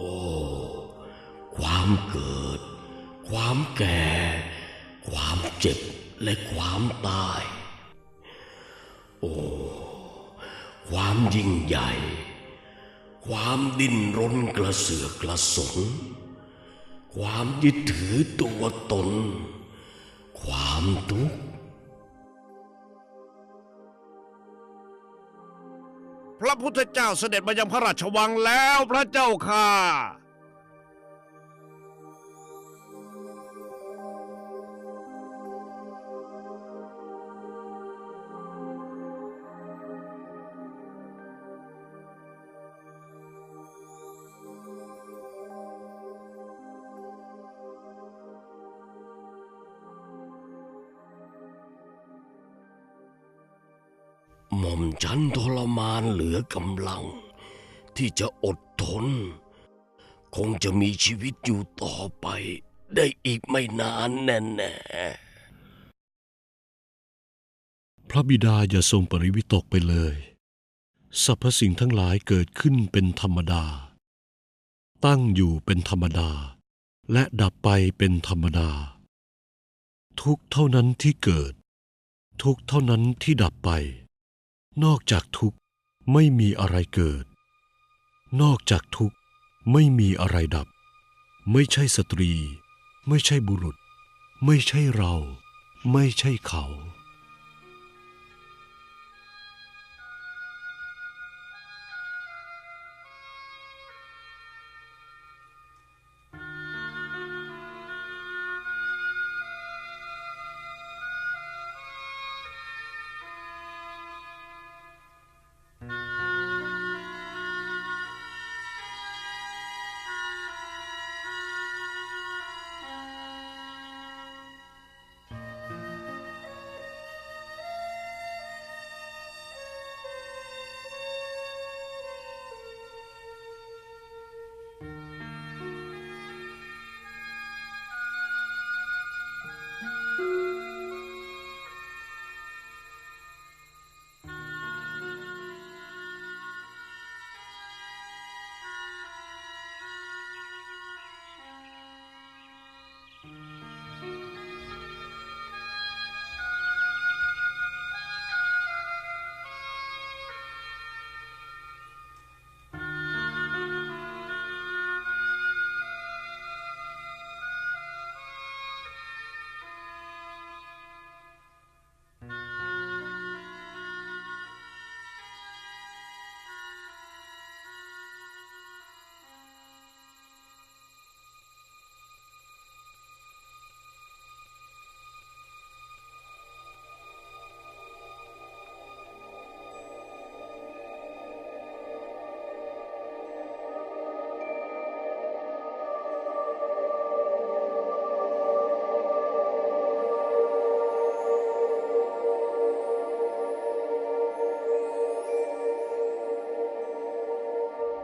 อ้ความเกิด ความแก่ ความเจ็บและความตาย โอ้ ความยิ่งใหญ่ ความดิ้นรนกระเสือกกระสน ความยึดถือตัวตน ความทุกข์ พระพุทธเจ้าเสด็จมายังพระราชวังแล้วพระเจ้าค่ะ อมฉันทรมานเหลือกำลัง ที่จะอดทน คงจะมีชีวิตอยู่ต่อไป ได้อีกไม่นานแน่ๆพระบิดาอย่าทรงปริวิตกไปเลยสรรพสิ่งทั้งหลายเกิดขึ้นเป็นธรรมดา ตั้งอยู่เป็นธรรมดา และดับไปเป็นธรรมดา ทุกเท่านั้นที่เกิด ทุกเท่านั้นที่ดับไป นอกจากทุกข์ไม่มีอะไรเกิด นอกจากทุกข์ไม่มีอะไรดับ ไม่ใช่สตรี ไม่ใช่บุรุษ ไม่ใช่เรา ไม่ใช่เขา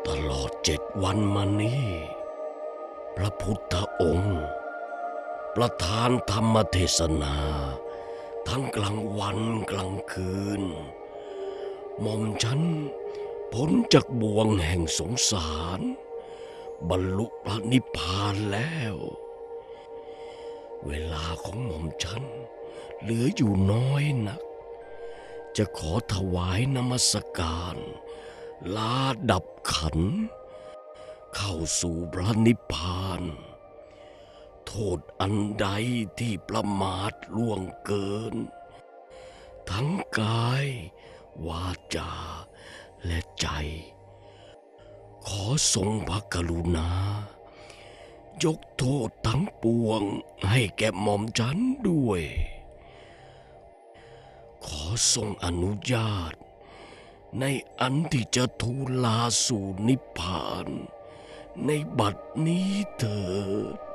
ตลอดเจ็ดวันมานี้ พระพุทธองค์ ประทานธรรมเทศนา ทั้งกลางวันกลางคืนหม่อมฉันพ้นจากบ่วงแห่งสงสาร บรรลุพระนิพพานแล้ว เวลาของหม่อมฉันเหลืออยู่น้อยนัก จะขอถวายนมัสการ ลาดับขัน เข้าสู่พระนิพพาน โทษอันใดที่ประมาทล่วงเกิน ทั้งกาย วาจา และใจ ขอทรงพระกรุณายกโทษทั้งปวงให้แก่หม่อมฉันด้วย ขอทรงอนุญาต ในอันที่จะทูลลาสู่นิพพาน ในบัดนี้เถิด